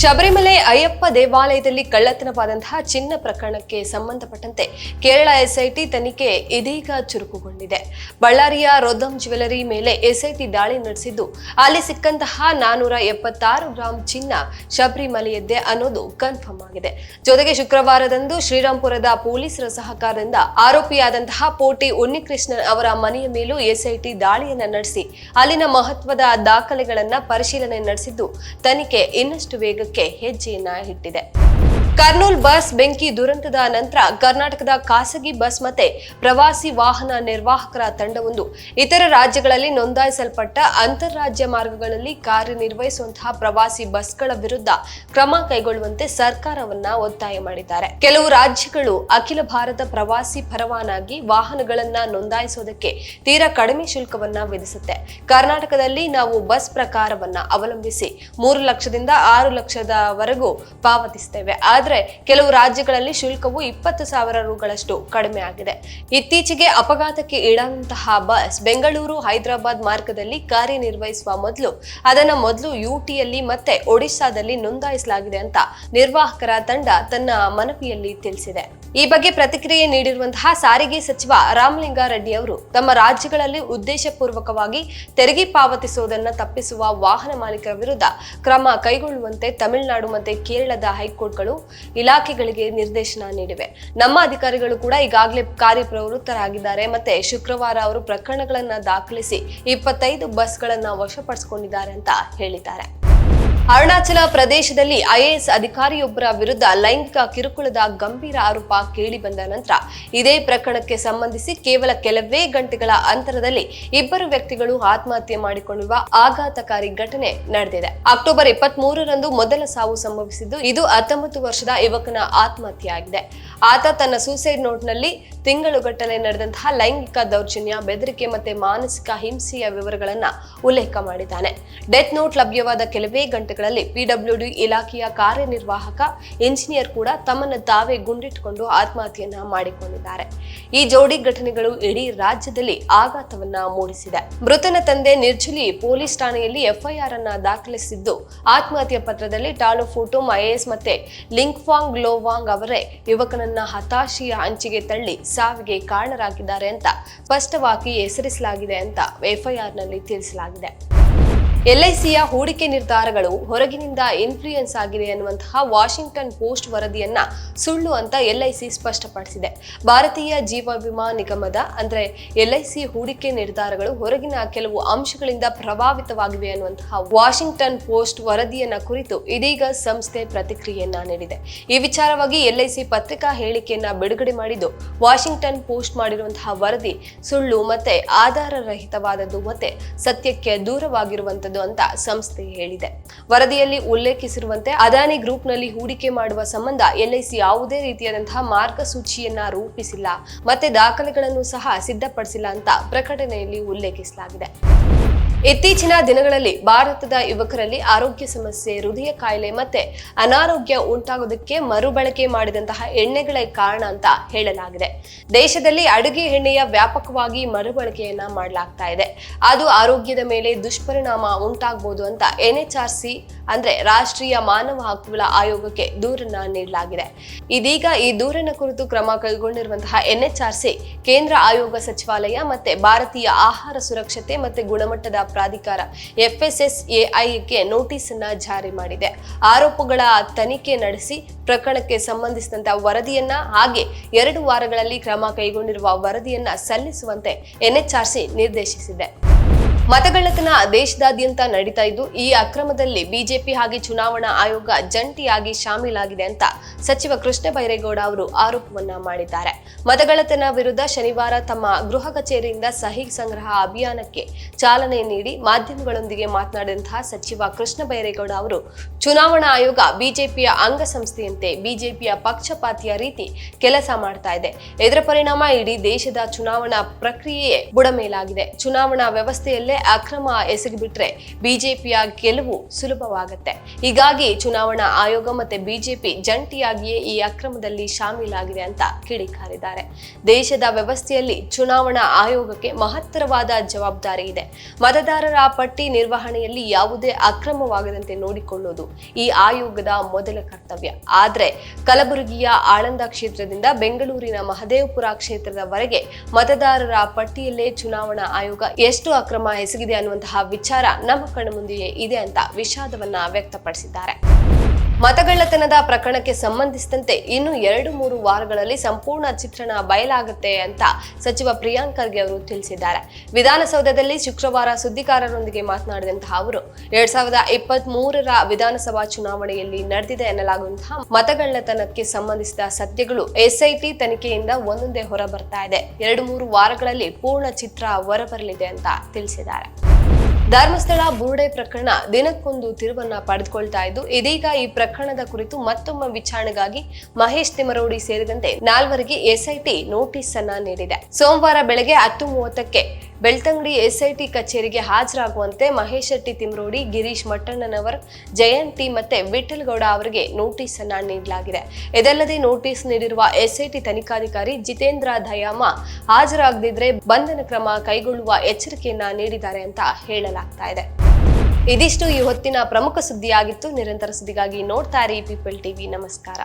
ಶಬರಿಮಲೆ ಅಯ್ಯಪ್ಪ ದೇವಾಲಯದಲ್ಲಿ ಕಳ್ಳತನವಾದಂತಹ ಚಿನ್ನ ಪ್ರಕರಣಕ್ಕೆ ಸಂಬಂಧಪಟ್ಟಂತೆ ಕೇರಳ ಎಸ್ಐಟಿ ತನಿಖೆ ಇದೀಗ ಚುರುಕುಗೊಂಡಿದೆ. ಬಳ್ಳಾರಿಯ ರೋದಮ್ ಜ್ಯುವೆಲರಿ ಮೇಲೆ ಎಸ್ಐಟಿ ದಾಳಿ ನಡೆಸಿದ್ದು, ಅಲ್ಲಿ ಸಿಕ್ಕಂತಹ ನಾನೂರ ಎಪ್ಪತ್ತಾರು ಗ್ರಾಂ ಚಿನ್ನ ಶಬರಿಮಲೆಯದ್ದೇ ಅನ್ನೋದು ಕನ್ಫರ್ಮ್ ಆಗಿದೆ. ಜೊತೆಗೆ ಶುಕ್ರವಾರದಂದು ಶ್ರೀರಾಂಪುರದ ಪೊಲೀಸರ ಸಹಕಾರದಿಂದ ಆರೋಪಿಯಾದಂತಹ ಪೋಟಿ ಉನ್ನಿಕೃಷ್ಣನ್ ಅವರ ಮನೆಯ ಮೇಲೂ ಎಸ್ಐಟಿ ದಾಳಿಯನ್ನು ನಡೆಸಿ, ಅಲ್ಲಿನ ಮಹತ್ವದ ದಾಖಲೆಗಳನ್ನ ಪರಿಶೀಲನೆ ನಡೆಸಿದ್ದು, ತನಿಖೆ ಇನ್ನಷ್ಟು ವೇಗಕ್ಕೆ ಹೆಜ್ಜೆಯನ್ನ ಇಟ್ಟಿದೆ ಕರ್ನೂಲ್ ಬಸ್ ಬೆಂಕಿ ದುರಂತದ ನಂತರ ಕರ್ನಾಟಕದ ಖಾಸಗಿ ಬಸ್ ಮತ್ತೆ ಪ್ರವಾಸಿ ವಾಹನ ನಿರ್ವಾಹಕರ ತಂಡವೊಂದು ಇತರ ರಾಜ್ಯಗಳಲ್ಲಿ ನೋಂದಾಯಿಸಲ್ಪಟ್ಟ ಅಂತಾರಾಜ್ಯ ಮಾರ್ಗಗಳಲ್ಲಿ ಕಾರ್ಯನಿರ್ವಹಿಸುವಂತಹ ಪ್ರವಾಸಿ ಬಸ್ಗಳ ವಿರುದ್ಧ ಕ್ರಮ ಕೈಗೊಳ್ಳುವಂತೆ ಸರ್ಕಾರವನ್ನ ಒತ್ತಾಯ ಮಾಡಿದ್ದಾರೆ. ಕೆಲವು ರಾಜ್ಯಗಳು ಅಖಿಲ ಭಾರತ ಪ್ರವಾಸಿ ಪರವಾನಗಿ ವಾಹನಗಳನ್ನ ನೋಂದಾಯಿಸೋದಕ್ಕೆ ತೀರಾ ಕಡಿಮೆ ಶುಲ್ಕವನ್ನ ವಿಧಿಸುತ್ತೆ. ಕರ್ನಾಟಕದಲ್ಲಿ ನಾವು ಬಸ್ ಪ್ರಕಾರವನ್ನ ಅವಲಂಬಿಸಿ ಮೂರು ಲಕ್ಷದಿಂದ ಆರು ಲಕ್ಷದವರೆಗೂ ಪಾವತಿಸುತ್ತೇವೆ ಆದ್ರೆ ಕೆಲವು ರಾಜ್ಯಗಳಲ್ಲಿ ಶುಲ್ಕವು ಇಪ್ಪತ್ತು ಸಾವಿರ ರುಗಳಷ್ಟು ಕಡಿಮೆ ಆಗಿದೆ. ಇತ್ತೀಚೆಗೆ ಅಪಘಾತಕ್ಕೆ ಈಡಾದಂತಹ ಬಸ್ ಬೆಂಗಳೂರು ಹೈದರಾಬಾದ್ ಮಾರ್ಗದಲ್ಲಿ ಕಾರ್ಯನಿರ್ವಹಿಸುವ ಮೊದಲು ಅದನ್ನ ಮೊದಲು ಯುಟಿಯಲ್ಲಿ ಮತ್ತೆ ಒಡಿಶಾದಲ್ಲಿ ನೋಂದಾಯಿಸಲಾಗಿದೆ ಅಂತ ನಿರ್ವಾಹಕರ ತಂಡ ತನ್ನ ಮನವಿಯಲ್ಲಿ ತಿಳಿಸಿದೆ. ಈ ಬಗ್ಗೆ ಪ್ರತಿಕ್ರಿಯೆ ನೀಡಿರುವಂತಹ ಸಾರಿಗೆ ಸಚಿವ ರಾಮಲಿಂಗಾರೆಡ್ಡಿ ಅವರು ತಮ್ಮ ರಾಜ್ಯಗಳಲ್ಲಿ ಉದ್ದೇಶಪೂರ್ವಕವಾಗಿ ತೆರಿಗೆ ಪಾವತಿಸುವುದನ್ನು ತಪ್ಪಿಸುವ ವಾಹನ ಮಾಲೀಕರ ವಿರುದ್ಧ ಕ್ರಮ ಕೈಗೊಳ್ಳುವಂತೆ ತಮಿಳುನಾಡು ಮತ್ತು ಕೇರಳದ ಹೈಕೋರ್ಟ್ಗಳು ಇಲಾಖೆಗಳಿಗೆ ನಿರ್ದೇಶನ ನೀಡಿವೆ. ನಮ್ಮ ಅಧಿಕಾರಿಗಳು ಕೂಡ ಈಗಾಗಲೇ ಕಾರ್ಯಪ್ರವೃತ್ತರಾಗಿದ್ದಾರೆ. ಮತ್ತೆ ಶುಕ್ರವಾರ ಅವರು ಪ್ರಕರಣಗಳನ್ನು ದಾಖಲಿಸಿ ಇಪ್ಪತ್ತೈದು ಬಸ್ಗಳನ್ನು ವಶಪಡಿಸಿಕೊಂಡಿದ್ದಾರೆ ಅಂತ ಹೇಳಿದ್ದಾರೆ. ಅರುಣಾಚಲ ಪ್ರದೇಶದಲ್ಲಿ ಐಎಎಸ್ ಅಧಿಕಾರಿಯೊಬ್ಬರ ವಿರುದ್ಧ ಲೈಂಗಿಕ ಕಿರುಕುಳದ ಗಂಭೀರ ಆರೋಪ ಕೇಳಿಬಂದ ನಂತರ ಇದೇ ಪ್ರಕರಣಕ್ಕೆ ಸಂಬಂಧಿಸಿ ಕೇವಲ ಕೆಲವೇ ಗಂಟೆಗಳ ಅಂತರದಲ್ಲಿ ಇಬ್ಬರು ವ್ಯಕ್ತಿಗಳು ಆತ್ಮಹತ್ಯೆ ಮಾಡಿಕೊಂಡಿರುವ ಆಘಾತಕಾರಿ ಘಟನೆ ನಡೆದಿದೆ. ಅಕ್ಟೋಬರ್ ಇಪ್ಪತ್ತ್ ಮೂರರಂದು ಮೊದಲ ಸಾವು ಸಂಭವಿಸಿದ್ದು, ಇದು ಹತ್ತೊಂಬತ್ತು ವರ್ಷದ ಯುವಕನ ಆತ್ಮಹತ್ಯೆಯಾಗಿದೆ. ಆತ ತನ್ನ ಸೂಸೈಡ್ ನೋಟ್ನಲ್ಲಿ ತಿಂಗಳುಗಟ್ಟಲೆ ನಡೆದಂತಹ ಲೈಂಗಿಕ ದೌರ್ಜನ್ಯ, ಬೆದರಿಕೆ ಮತ್ತೆ ಮಾನಸಿಕ ಹಿಂಸೆಯ ವಿವರಗಳನ್ನ ಉಲ್ಲೇಖ ಮಾಡಿದ್ದಾನೆ. ಡೆತ್ ನೋಟ್ ಲಭ್ಯವಾದ ಕೆಲವೇ ಗಂಟೆಗಳಲ್ಲಿ ಪಿಡಬ್ಲ್ಯೂಡಿ ಇಲಾಖೆಯ ಕಾರ್ಯನಿರ್ವಾಹಕ ಇಂಜಿನಿಯರ್ ಕೂಡ ತಮ್ಮನ್ನು ತಾವೇ ಗುಂಡಿಟ್ಟುಕೊಂಡು ಆತ್ಮಹತ್ಯೆಯನ್ನ ಮಾಡಿಕೊಂಡಿದ್ದಾರೆ. ಈ ಜೋಡಿ ಘಟನೆಗಳು ಇಡೀ ರಾಜ್ಯದಲ್ಲಿ ಆಘಾತವನ್ನ ಮೂಡಿಸಿದೆ. ಮೃತನ ತಂದೆ ನಿರ್ಜುಲಿ ಪೊಲೀಸ್ ಠಾಣೆಯಲ್ಲಿ ಎಫ್ಐಆರ್ ಅನ್ನ ದಾಖಲಿಸಿದ್ದು, ಆತ್ಮಹತ್ಯೆ ಪತ್ರದಲ್ಲಿ ಟಾಲು ಫೋಟೋ ಐಎಎಸ್ ಮತ್ತೆ ಲಿಂಕ್ವಾಂಗ್ ಲೋವಾಂಗ್ ಅವರೇ ಯುವಕನನ್ನ ಹತಾಶೆಯ ಅಂಚಿಗೆ ತಳ್ಳಿ ಸಾವಿಗೆ ಕಾರಣರಾಗಿದ್ದಾರೆ ಅಂತ ಸ್ಪಷ್ಟವಾಗಿ ಹೆಸರಿಸಲಾಗಿದೆ ಅಂತ ಎಫ್ಐಆರ್ನಲ್ಲಿ ತಿಳಿಸಲಾಗಿದೆ. ಎಲ್ಐಸಿಯ ಹೂಡಿಕೆ ನಿರ್ಧಾರಗಳು ಹೊರಗಿನಿಂದ ಇನ್ಫ್ಲೂಯೆನ್ಸ್ ಆಗಿದೆ ಎನ್ನುವಂತಹ ವಾಷಿಂಗ್ಟನ್ ಪೋಸ್ಟ್ ವರದಿಯನ್ನ ಸುಳ್ಳು ಅಂತ ಎಲ್ಐಸಿ ಸ್ಪಷ್ಟಪಡಿಸಿದೆ. ಭಾರತೀಯ ಜೀವ ವಿಮಾ ನಿಗಮದ, ಅಂದ್ರೆ ಎಲ್ಐಸಿ ಹೂಡಿಕೆ ನಿರ್ಧಾರಗಳು ಹೊರಗಿನ ಕೆಲವು ಅಂಶಗಳಿಂದ ಪ್ರಭಾವಿತವಾಗಿವೆ ಅನ್ನುವಂತಹ ವಾಷಿಂಗ್ಟನ್ ಪೋಸ್ಟ್ ವರದಿಯನ್ನ ಕುರಿತು ಇದೀಗ ಸಂಸ್ಥೆ ಪ್ರತಿಕ್ರಿಯೆಯನ್ನ ನೀಡಿದೆ. ಈ ವಿಚಾರವಾಗಿ ಎಲ್ಐಸಿ ಪತ್ರಿಕಾ ಹೇಳಿಕೆಯನ್ನ ಬಿಡುಗಡೆ ಮಾಡಿದ್ದು, ವಾಷಿಂಗ್ಟನ್ ಪೋಸ್ಟ್ ಮಾಡಿರುವಂತಹ ವರದಿ ಸುಳ್ಳು ಮತ್ತೆ ಆಧಾರರಹಿತವಾದದ್ದು ಮತ್ತೆ ಸತ್ಯಕ್ಕೆ ದೂರವಾಗಿರುವಂತದ್ದು ಅಂತ ಸಂಸ್ಥೆ ಹೇಳಿದೆ. ವರದಿಯಲ್ಲಿ ಉಲ್ಲೇಖಿಸಿರುವಂತೆ, ಅದಾನಿ ಗ್ರೂಪ್ನಲ್ಲಿ ಹೂಡಿಕೆ ಮಾಡುವ ಸಂಬಂಧ ಎಲ್ಐಸಿ ಯಾವುದೇ ರೀತಿಯಾದಂತಹ ಮಾರ್ಗಸೂಚಿಯನ್ನ ರೂಪಿಸಿಲ್ಲ. ಮತ್ತೆ ದಾಖಲೆಗಳನ್ನು ಸಹ ಸಿದ್ಧಪಡಿಸಿಲ್ಲ ಅಂತ ಪ್ರಕಟಣೆಯಲ್ಲಿ ಉಲ್ಲೇಖಿಸಲಾಗಿದೆ. ಇತ್ತೀಚಿನ ದಿನಗಳಲ್ಲಿ ಭಾರತದ ಯುವಕರಲ್ಲಿ ಆರೋಗ್ಯ ಸಮಸ್ಯೆ, ಹೃದಯ ಕಾಯಿಲೆ ಮತ್ತೆ ಅನಾರೋಗ್ಯ ಉಂಟಾಗೋದಕ್ಕೆ ಮರುಬಳಕೆ ಮಾಡಿದಂತಹ ಎಣ್ಣೆಗಳೇ ಕಾರಣ ಅಂತ ಹೇಳಲಾಗಿದೆ. ದೇಶದಲ್ಲಿ ಅಡುಗೆ ಎಣ್ಣೆಯ ವ್ಯಾಪಕವಾಗಿ ಮರುಬಳಕೆಯನ್ನ ಮಾಡಲಾಗ್ತಾ ಇದೆ. ಅದು ಆರೋಗ್ಯದ ಮೇಲೆ ದುಷ್ಪರಿಣಾಮ ಉಂಟಾಗಬಹುದು ಅಂತ ಎನ್ಎಚ್ಆರ್ಸಿ ಅಂದ್ರೆ ರಾಷ್ಟ್ರೀಯ ಮಾನವ ಹಕ್ಕುಗಳ ಆಯೋಗಕ್ಕೆ ದೂರನ್ನ ನೀಡಲಾಗಿದೆ. ಇದೀಗ ಈ ದೂರನ ಕುರಿತು ಕ್ರಮ ಕೈಗೊಂಡಿರುವಂತಹ ಎನ್ಎಚ್ಆರ್ಸಿ, ಕೇಂದ್ರ ಆಯೋಗ ಸಚಿವಾಲಯ ಮತ್ತೆ ಭಾರತೀಯ ಆಹಾರ ಸುರಕ್ಷತೆ ಮತ್ತೆ ಗುಣಮಟ್ಟದ ಪ್ರಾಧಿಕಾರ ಎಫ್ಎಸ್ಎಸ್ಎಐಗೆ ನೋಟಿಸ್ ಅನ್ನ ಜಾರಿ ಮಾಡಿದೆ. ಆರೋಪಗಳ ತನಿಖೆ ನಡೆಸಿ ಪ್ರಕರಣಕ್ಕೆ ಸಂಬಂಧಿಸಿದಂತಹ ವರದಿಯನ್ನ ಹಾಗೆ ಎರಡು ವಾರಗಳಲ್ಲಿ ಕ್ರಮ ಕೈಗೊಂಡಿರುವ ವರದಿಯನ್ನ ಸಲ್ಲಿಸುವಂತೆ ಎನ್ಎಚ್ಆರ್ಸಿ ನಿರ್ದೇಶಿಸಿದೆ. ಮತಗಳ್ಳತನ ದೇಶದಾದ್ಯಂತ ನಡೀತಾ ಇದ್ದು, ಈ ಅಕ್ರಮದಲ್ಲಿ ಬಿಜೆಪಿ ಹಾಗೆ ಚುನಾವಣಾ ಆಯೋಗ ಜಂಟಿಯಾಗಿ ಶಾಮೀಲಾಗಿದೆ ಅಂತ ಸಚಿವ ಕೃಷ್ಣ ಬೈರೇಗೌಡ ಅವರು ಆರೋಪವನ್ನ ಮಾಡಿದ್ದಾರೆ. ಮತಗಳ್ಳತನ ವಿರುದ್ಧ ಶನಿವಾರ ತಮ್ಮ ಗೃಹ ಕಚೇರಿಯಿಂದ ಸಹಿ ಸಂಗ್ರಹ ಅಭಿಯಾನಕ್ಕೆ ಚಾಲನೆ ನೀಡಿ ಮಾಧ್ಯಮಗಳೊಂದಿಗೆ ಮಾತನಾಡಿದಂತಹ ಸಚಿವ ಕೃಷ್ಣ ಬೈರೇಗೌಡ ಅವರು, ಚುನಾವಣಾ ಆಯೋಗ ಬಿಜೆಪಿಯ ಅಂಗಸಂಸ್ಥೆಯಂತೆ ಬಿಜೆಪಿಯ ಪಕ್ಷಪಾತಿಯ ರೀತಿ ಕೆಲಸ ಮಾಡ್ತಾ ಇದೆ. ಇದರ ಪರಿಣಾಮ ಇಡೀ ದೇಶದ ಚುನಾವಣಾ ಪ್ರಕ್ರಿಯೆಯೇ ಬುಡಮೇಲಾಗಿದೆ. ಚುನಾವಣಾ ವ್ಯವಸ್ಥೆಯಲ್ಲೇ ಅಕ್ರಮ ಎಸಗಿಬಿಟ್ರೆ ಬಿಜೆಪಿಯ ಗೆಲುವು ಸುಲಭವಾಗುತ್ತೆ. ಹೀಗಾಗಿ ಚುನಾವಣಾ ಆಯೋಗ ಮತ್ತೆ ಬಿಜೆಪಿ ಜಂಟಿಯಾಗಿಯೇ ಈ ಅಕ್ರಮದಲ್ಲಿ ಶಾಮೀಲಾಗಿದೆ ಅಂತ ಕಿಡಿಕಾರಿದ್ದಾರೆ. ದೇಶದ ವ್ಯವಸ್ಥೆಯಲ್ಲಿ ಚುನಾವಣಾ ಆಯೋಗಕ್ಕೆ ಮಹತ್ತರವಾದ ಜವಾಬ್ದಾರಿ ಇದೆ. ಮತದಾರರ ಪಟ್ಟಿ ನಿರ್ವಹಣೆಯಲ್ಲಿ ಯಾವುದೇ ಅಕ್ರಮವಾಗದಂತೆ ನೋಡಿಕೊಳ್ಳುವುದು ಈ ಆಯೋಗದ ಮೊದಲ ಕರ್ತವ್ಯ. ಆದರೆ ಕಲಬುರಗಿಯ ಆಳಂದ ಕ್ಷೇತ್ರದಿಂದ ಬೆಂಗಳೂರಿನ ಮಹದೇವಪುರ ಕ್ಷೇತ್ರದವರೆಗೆ ಮತದಾರರ ಪಟ್ಟಿಯಲ್ಲೇ ಚುನಾವಣಾ ಆಯೋಗ ಎಷ್ಟು ಅಕ್ರಮ ಎಸಗಿದೆ ಅನ್ನುವಂತಹ ವಿಚಾರ ನಮ್ಮ ಕಣ್ಣ ಮುಂದೆಯೇ ಇದೆ ಅಂತ ವಿಷಾದವನ್ನ ವ್ಯಕ್ತಪಡಿಸಿದ್ದಾರೆ. ಮತಗಳ್ಳತನದ ಪ್ರಕರಣಕ್ಕೆ ಸಂಬಂಧಿಸಿದಂತೆ ಇನ್ನು ಎರಡು ಮೂರು ವಾರಗಳಲ್ಲಿ ಸಂಪೂರ್ಣ ಚಿತ್ರಣ ಬಯಲಾಗುತ್ತೆ ಅಂತ ಸಚಿವ ಪ್ರಿಯಾಂಕ್ ಖರ್ಗೆ ಅವರು ತಿಳಿಸಿದ್ದಾರೆ. ವಿಧಾನಸೌಧದಲ್ಲಿ ಶುಕ್ರವಾರ ಸುದ್ದಿಗಾರರೊಂದಿಗೆ ಮಾತನಾಡಿದಂತಹ ಅವರು, ಎರಡ್ ಸಾವಿರದ ಇಪ್ಪತ್ತ್ ವಿಧಾನಸಭಾ ಚುನಾವಣೆಯಲ್ಲಿ ನಡೆದಿದೆ ಎನ್ನಲಾಗುವಂತಹ ಮತಗಳ್ಳತನಕ್ಕೆ ಸಂಬಂಧಿಸಿದ ಸತ್ಯಗಳು ಎಸ್ಐಟಿ ತನಿಖೆಯಿಂದ ಒಂದೊಂದೇ ಹೊರ ಬರ್ತಾ ಇದೆ. ಎರಡು ಮೂರು ವಾರಗಳಲ್ಲಿ ಪೂರ್ಣ ಚಿತ್ರ ಹೊರಬರಲಿದೆ ಅಂತ ತಿಳಿಸಿದ್ದಾರೆ. ಧರ್ಮಸ್ಥಳ ಬುರುಡೆ ಪ್ರಕರಣ ದಿನಕ್ಕೊಂದು ತಿರುವನ್ನ ಪಡೆದುಕೊಳ್ತಾ ಇದ್ದು, ಇದೀಗ ಈ ಪ್ರಕರಣದ ಕುರಿತು ಮತ್ತೊಮ್ಮೆ ವಿಚಾರಣೆಗಾಗಿ ಮಹೇಶ್ ತಿಮರೋಡಿ ಸೇರಿದಂತೆ ನಾಲ್ವರಿಗೆ ಎಸ್ಐಟಿ ನೋಟಿಸ್ ಅನ್ನ ನೀಡಿದೆ. ಸೋಮವಾರ ಬೆಳಗ್ಗೆ ಹತ್ತು ಮೂವತ್ತಕ್ಕೆ ಬೆಳ್ತಂಗಡಿ ಎಸ್ಐಟಿ ಕಚೇರಿಗೆ ಹಾಜರಾಗುವಂತೆ ಮಹೇಶ್ ಶೆಟ್ಟಿ ತಿಮ್ರೋಡಿ, ಗಿರೀಶ್ ಮಟ್ಟಣ್ಣನವರ್, ಜಯಂತಿ ಮತ್ತೆ ವಿಠಲ್ಗೌಡ ಅವರಿಗೆ ನೋಟಿಸ್ ಅನ್ನ ನೀಡಲಾಗಿದೆ. ಇದಲ್ಲದೆ ನೋಟಿಸ್ ನೀಡಿರುವ ಎಸ್ಐಟಿ ತನಿಖಾಧಿಕಾರಿ ಜಿತೇಂದ್ರ ದಯಾಮ ಹಾಜರಾಗದಿದ್ರೆ ಬಂಧನ ಕ್ರಮ ಕೈಗೊಳ್ಳುವ ಎಚ್ಚರಿಕೆಯನ್ನ ನೀಡಿದ್ದಾರೆ ಅಂತ ಹೇಳಲಾಗ್ತಾ ಇದೆ. ಇದಿಷ್ಟು ಈ ಹೊತ್ತಿನ ಪ್ರಮುಖ ಸುದ್ದಿಯಾಗಿತ್ತು. ನಿರಂತರ ಸುದ್ದಿಗಾಗಿ ನೋಡ್ತಾ ಇರಿ ಪೀಪಲ್ ಟಿವಿ ನಮಸ್ಕಾರ.